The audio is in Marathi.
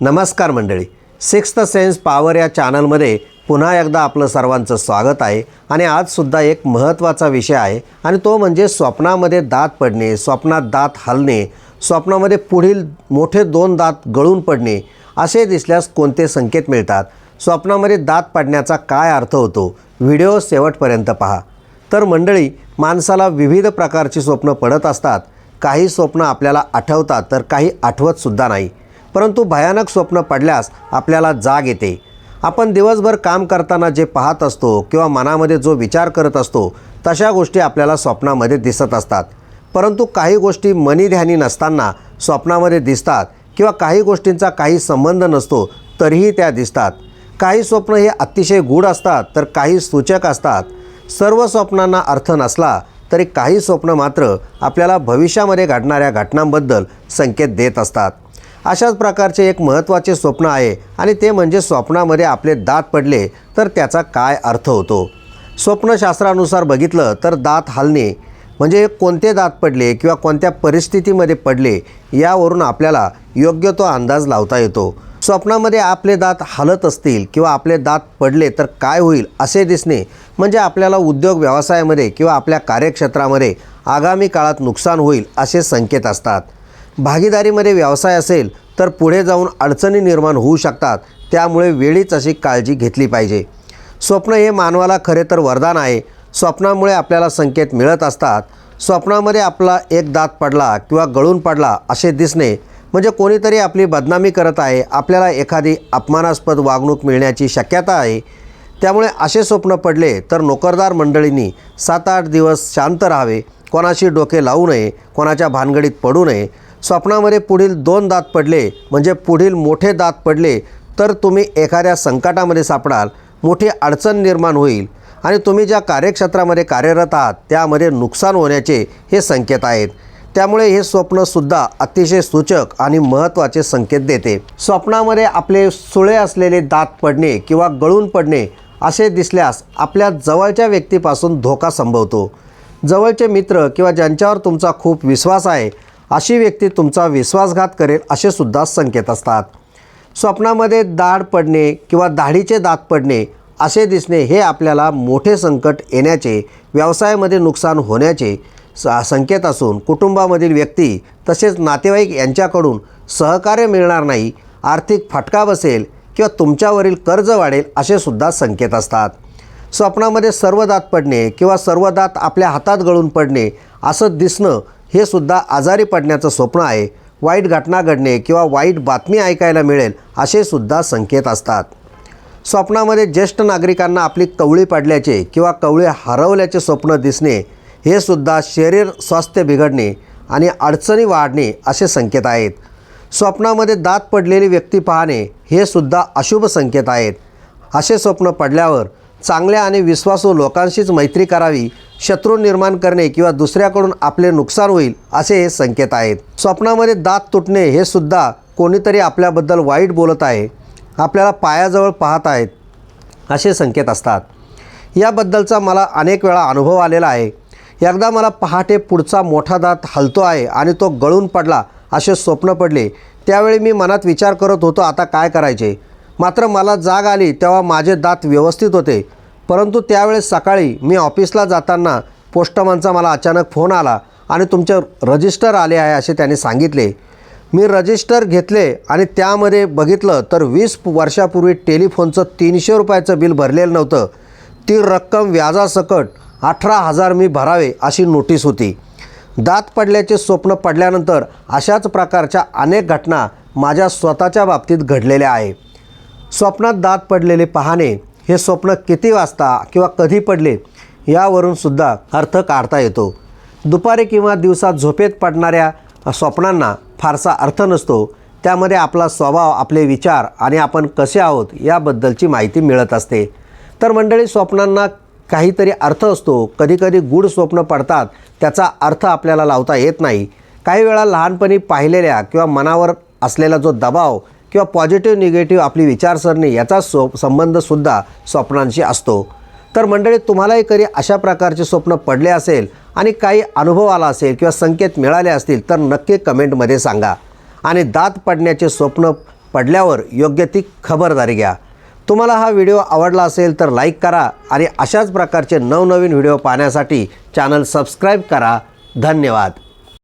नमस्कार मंडळी. सिक्स्थ सेन्स पॉवर या चॅनलमध्ये पुन्हा एकदा आपलं सर्वांचं स्वागत आहे आणि आजसुद्धा एक महत्त्वाचा विषय आहे आणि तो म्हणजे स्वप्नामध्ये दात पडणे स्वप्नात दात हलणे स्वप्नामध्ये पुढील मोठे दोन दात गळून पडणे असे दिसल्यास कोणते संकेत मिळतात? स्वप्नामध्ये दात पडण्याचा काय अर्थ होतो? व्हिडिओ शेवटपर्यंत पहा. तर मंडळी माणसाला विविध प्रकारची स्वप्न पडत असतात. काही स्वप्न आपल्याला आठवतात तर काही आठवतसुद्धा नाही. परंतु भयानक स्वप्न पडल्यास आपल्याला जाग येते. आपण दिवसभर काम करताना जे पाहत असतो किंवा मनामध्ये जो विचार करत असतो तशा गोष्टी आपल्याला स्वप्नामध्ये दिसत असतात. परंतु काही गोष्टी मनीध्यानी नसताना स्वप्नामध्ये दिसतात किंवा काही गोष्टींचा काही संबंध नसतो तरीही त्या दिसतात. काही स्वप्न हे अतिशय गूढ असतात तर काही सूचक असतात. सर्व स्वप्नांना अर्थ नसला तरी काही स्वप्न मात्र आपल्याला भविष्यामध्ये घडणाऱ्या घटनांबद्दल संकेत देत असतात. अशाच प्रकारचे एक महत्त्वाचे स्वप्न आहे आणि ते म्हणजे स्वप्नामध्ये आपले दात पडले तर त्याचा काय अर्थ होतो? स्वप्नशास्त्रानुसार बघितलं तर दात हलणे म्हणजे कोणते दात पडले किंवा कोणत्या परिस्थितीमध्ये पडले यावरून आपल्याला योग्य तो अंदाज लावता येतो. स्वप्नामध्ये आपले दात हलत असतील किंवा आपले दात पडले तर काय होईल असे दिसणे म्हणजे आपल्याला उद्योग व्यवसायामध्ये किंवा आपल्या कार्यक्षेत्रामध्ये आगामी काळात नुकसान होईल असे संकेत असतात. भागीदारीमध्ये व्यवसाय असेल तर पुढे जाऊन अडचणी निर्माण होऊ शकतात. त्यामुळे वेळीच अशी काळजी घेतली पाहिजे. स्वप्न हे मानवाला खरे तर वरदान आहे. स्वप्नामुळे आपल्याला संकेत मिळत असतात. स्वप्नामध्ये आपला एक दात पडला किंवा गळून पडला असे दिसणे म्हणजे कोणीतरी आपली बदनामी करत आहे आपल्याला एखादी अपमानास्पद वागणूक मिळण्याची शक्यता आहे. त्यामुळे असे स्वप्न पडले तर नोकरदार मंडळींनी सात आठ दिवस शांत राहावे. कोणाशी डोके लावू नये कोणाच्या भानगडीत पडू नये. स्वप्नामध्ये पुढील दोन दात पडले म्हणजे पुढील मोठे दात पडले तर तुम्ही एखाद्या संकटामध्ये सापडाल मोठी अडचण निर्माण होईल. आणि तुम्ही ज्या कार्यक्षेत्रामध्ये कार्यरत आहात त्यामध्ये नुकसान होण्याचे हे संकेत आहेत. त्यामुळे हे स्वप्नसुद्धा अतिशय सूचक आणि महत्त्वाचे संकेत देते. स्वप्नामध्ये आपले सुळे असलेले दात पडणे किंवा गळून पडणे असे दिसल्यास आपल्या जवळच्या व्यक्तीपासून धोका संभवतो. जवळचे मित्र किंवा ज्यांच्यावर तुमचा खूप विश्वास आहे अशी व्यक्ती तुमचा विश्वासघात करेल असे सुद्धा संकेत असतात. स्वप्नामध्ये दाढ पडणे किंवा दाढीचे दात पडणे असे दिसणे हे आपल्याला मोठे संकट येण्याचे व्यवसायामध्ये नुकसान होण्याचे स संकेत असून कुटुंबामधील व्यक्ती तसेच नातेवाईक यांच्याकडून सहकार्य मिळणार नाही आर्थिक फटका बसेल किंवा तुमच्यावरील कर्ज वाढेल असे सुद्धा संकेत असतात. स्वप्नामध्ये सर्व दात पडणे किंवा सर्व दात आपल्या हातात गळून पडणे असं दिसणं हे सुद्धा आजारी पडण्याचं स्वप्न आहे. वाईट घटना घडणे किंवा वाईट बातमी ऐकायला मिळेल असे सुद्धा संकेत असतात. स्वप्नामध्ये ज्येष्ठ नागरिकांना आपली कवळी पडल्याचे किंवा कवळी हरवल्याचे स्वप्न दिसणे हे सुद्धा शरीर स्वास्थ्य बिघडणे आणि अडचणी वाढणे असे संकेत आहेत. स्वप्नामध्ये दात पडलेली व्यक्ती पाहणे हे सुद्धा अशुभ संकेत आहेत. असे स्वप्न पडल्यावर चांगल्या आणि विश्वासू लोकांशीच मैत्री करावी शत्रू निर्माण करणे किंवा दुसऱ्याकडून आपले नुकसान होईल असे हे संकेत आहेत. स्वप्नामध्ये दात तुटणे हे सुद्धा कोणीतरी आपल्याबद्दल वाईट बोलत आहे आपल्याला पायाजवळ पाहत आहेत असे संकेत असतात. याबद्दलचा मला अनेक वेळा अनुभव आलेला आहे. एकदा मला पहाटे पुढचा मोठा दात हलतो आहे आणि तो गळून पडला असे स्वप्न पडले. त्यावेळी मी मनात विचार करत होतो आता काय करायचे? मात्र मला जाग आली तेव्हा माझे दात व्यवस्थित होते. परंतु त्यावेळेस सकाळी मी ऑफिसला जाताना पोस्टमनचा मला अचानक फोन आला आणि तुमचे रजिस्टर आले आहे असे त्याने सांगितले. मी रजिस्टर घेतले आणि त्यामध्ये बघितलं तर वीस वर्षापूर्वी टेलिफोनचं तीनशे रुपयाचं बिल भरलेलं नव्हतं. ती रक्कम व्याजासकट अठरा हजार मी भरावे अशी नोटीस होती. दात पडल्याचे स्वप्न पडल्यानंतर अशाच प्रकारच्या अनेक घटना माझ्या स्वतःच्या बाबतीत घडलेल्या आहे. स्वप्नात दात पडलेले पाहणे हे स्वप्न किती वाजता किंवा कधी पडले यावरून सुद्धा अर्थ काढता येतो. दुपारी किंवा दिवसात झोपेत पडणाऱ्या स्वप्नांना फारसा अर्थ नसतो. त्यामध्ये आपला स्वभाव आपले विचार आणि आपण कसे आहोत याबद्दलची माहिती मिळत असते. तर मंडळी स्वप्नांना काहीतरी अर्थ असतो. कधीकधी गूढ स्वप्न पडतात. त्याचा अर्थ आपल्याला लावता येत नाही. काही वेळा लहानपणी पाहिलेल्या किंवा मनावर असलेला जो दबाव किंवा पॉझिटिव्ह निगेटिव्ह आपली विचारसरणी याचा सो संबंधसुद्धा स्वप्नांशी असतो. तर मंडळी तुम्हालाही कधी अशा प्रकारचे स्वप्न पडले असेल आणि काही अनुभव आला असेल किंवा संकेत मिळाले असतील तर नक्की कमेंटमध्ये सांगा. आणि दात पडण्याचे स्वप्न पडल्यावर योग्य ती खबरदारी घ्या. तुम्हाला हा व्हिडिओ आवडला असेल तर लाईक करा आणि अशाच प्रकारचे नवनवीन व्हिडिओ पाहण्यासाठी चॅनल सबस्क्राईब करा. धन्यवाद.